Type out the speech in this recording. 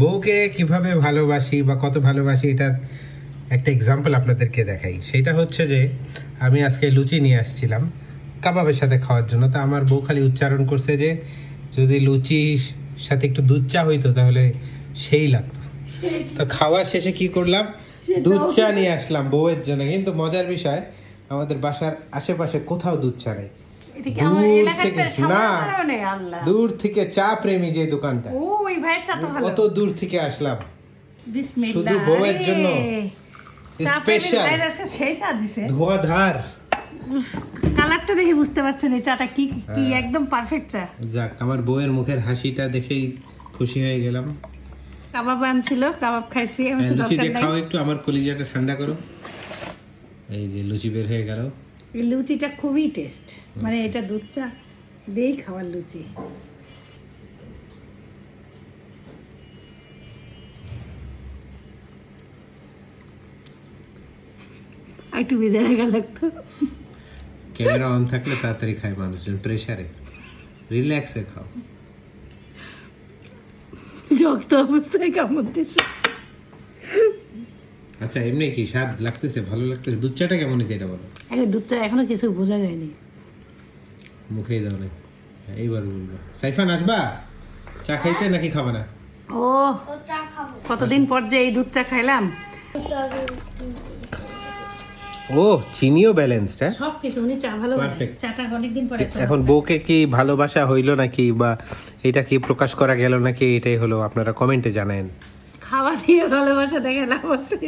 বউকে কীভাবে ভালোবাসি বা কত ভালোবাসি এটার একটা এক্সাম্পল আপনাদেরকে দেখাই। সেটা হচ্ছে যে আমি আজকে লুচি নিয়ে আসছিলাম কাবাবের সাথে খাওয়ার জন্য। তো আমার বউ খালি উচ্চারণ করছে যে যদি লুচির সাথে একটু দুধ চা হইতো তাহলে সেই লাগতো। তো খাওয়া শেষে কি করলাম? দুধ চা নিয়ে আসলাম বউয়ের জন্য। কিন্তু মজার বিষয় আমাদের বাসার আশেপাশে কোথাও দুধ চা নেই। দূর থেকে চা প্রেমী যে দোকানটা। কত দূর থেকে আসলাম। শুধু বউয়ের জন্য। স্পেশাল ভাইয়ের আজকে সেই চা দিছে। ধোয়াধার। কালারটা দেখে বুঝতে পারছেন এই চাটা কি কি হ্যাঁ। একদম পারফেক্ট চা। যাক আমার বউয়ের মুখের হাসিটা দেখেই খুশি হয়ে গেলাম। কাবাব আনছিল কাবাব খাইছি আমি হ্যাঁ, লুচি দিয়ে খাও একটু আমার কলিজাটা ঠান্ডা করো। এই যে লুচি বের হয়ে গেল। লুচিটা খুবই টেস্ট মানে এটা দুধ চা দিয়েই খাওয়ার লুচি। একটু ভেজে রাখা লাগতো। ক্যামেরা অন থাকলে তাড়াতাড়ি খায় মানুষজন প্রেসারে রিল্যাক্সে খাও। শক্ত অবস্থায় কামড় দিছে আচ্ছা এমনি কি স্বাদ লাগতেছে ভালো লাগতেছে? দুধ চাটা কেমন হয়েছে এটা বলো? আরে দুধ চা এখনও কিছু বোঝা যায়নি। মুখেই দাও না। হ্যাঁ, এইবার বলব। সাইফান আসবা? চা খাইতে নাকি খাবা না? ও কতদিন পর যে এই দুধ চা খাইলাম। ও চিনিও ব্যালেন্সড হ্যাঁ? সব কিছু উনি চা ভালো. চাটা অনেকদিন পরে এখন বউকে কি ভালোবাসা হইল নাকি বা এটা কি প্রকাশ করা গেল নাকি এটাই হলো আপনারা কমেন্টে জানান খাওয়া দিয়ে ভালোবাসা দেখে লাভ আছে